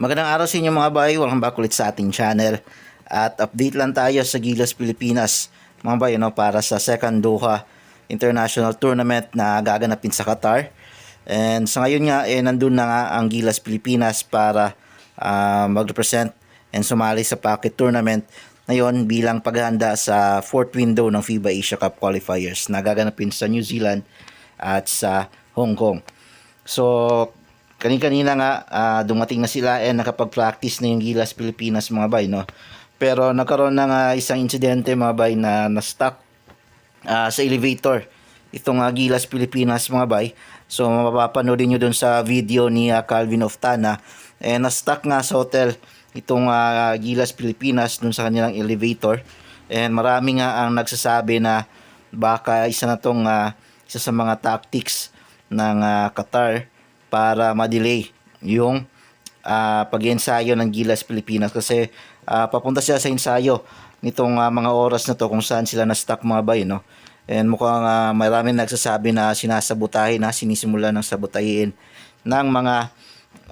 Magandang araw sa inyo mga bay, welcome back ulit sa ating channel. At update lang tayo sa Gilas Pilipinas mga bay no, para sa second Doha International Tournament na gaganapin sa Qatar. And sa ngayon nga, eh, nandun na nga ang Gilas Pilipinas para ah, mag-represent and sumali sa Pocket Tournament ngayon bilang paghahanda sa fourth window ng FIBA Asia Cup qualifiers na gaganapin sa New Zealand at sa Hong Kong. So, kani-kanina nga ah, dumating na sila and nakapag-practice na yung Gilas Pilipinas mga bay, no? Pero nagkaroon na nga isang insidente mga bay na na-stuck ah, sa elevator itong ah, Gilas Pilipinas mga bay. So mapapanoodin nyo dun sa video ni ah, Calvin Oftana eh na-stuck nga sa hotel itong ah, Gilas Pilipinas dun sa kanilang elevator. And marami nga ang nagsasabi na baka isa na tong ah, isa sa mga tactics ng ah, Qatar para ma-delay yung ah, pag-ensayo ng Gilas Pilipinas. Kasi ah, papunta sila sa ensayo nitong ah, mga oras na to kung saan sila na-stuck mga bay, no? And mukhang uh, maraming nagsasabi na sinasabutahin na sinisimula ng sabutahin ng mga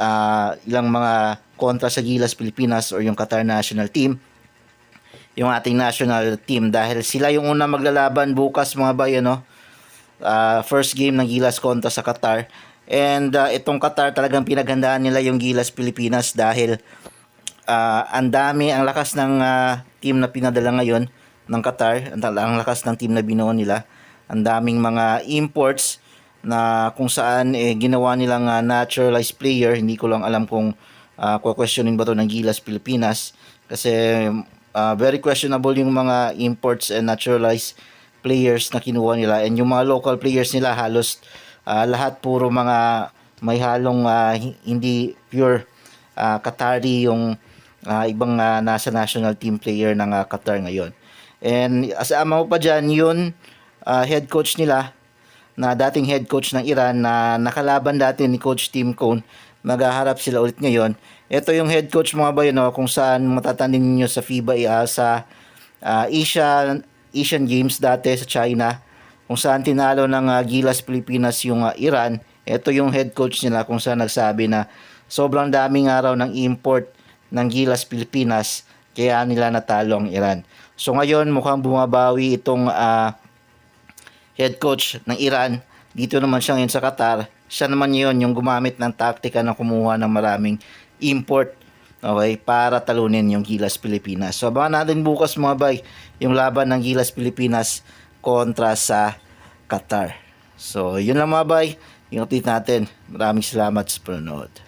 ah, ilang mga kontra sa Gilas Pilipinas or yung Qatar National Team yung ating national team. Dahil sila yung una maglalaban bukas mga bay ano? Ah, first game ng Gilas kontra sa Qatar and ah, itong Qatar talagang pinaghandaan nila yung Gilas Pilipinas dahil ah, ang dami ang lakas ng ah, team na pinadala ngayon ng Qatar ang, lakas ng team na binuo nila. Ang daming mga imports na kung saan eh, ginawa nilang ah, naturalized player. Hindi ko lang alam kung uh, questionin ba to ng Gilas Pilipinas. Kasi ah, very questionable yung mga imports and naturalized players na kinuha nila. And yung mga local players nila halos ah, lahat puro mga may halong hi- hindi pure ah, Qatari yung ah, ibang ah, nasa national team player ng ah, Qatar ngayon. And asama mo pa dyan yun ah, head coach nila na dating head coach ng Iran na nakalaban dati ni coach Tim Cone maghaharap sila ulit ngayon. Ito yung head coach mga bayo no, kung saan matatanin niyo sa FIBA ah, sa ah, Asia Asian Games dati sa China kung saan tinalo ng ah, Gilas Pilipinas yung ah, Iran. Ito yung head coach nila kung saan nagsabi na sobrang daming araw ng import ng Gilas Pilipinas kaya nila natalo ang Iran. So ngayon mukhang bumabawi itong ah, head coach ng Iran. Dito naman siya ngayon sa Qatar. Siya naman yun yung gumamit ng taktika na kumuha ng maraming import okay, para talunin yung Gilas Pilipinas. So abangan natin bukas mga bay yung laban ng Gilas Pilipinas kontra sa Qatar. So yun lang mga bay, yung update natin. Maraming salamat sa panonood.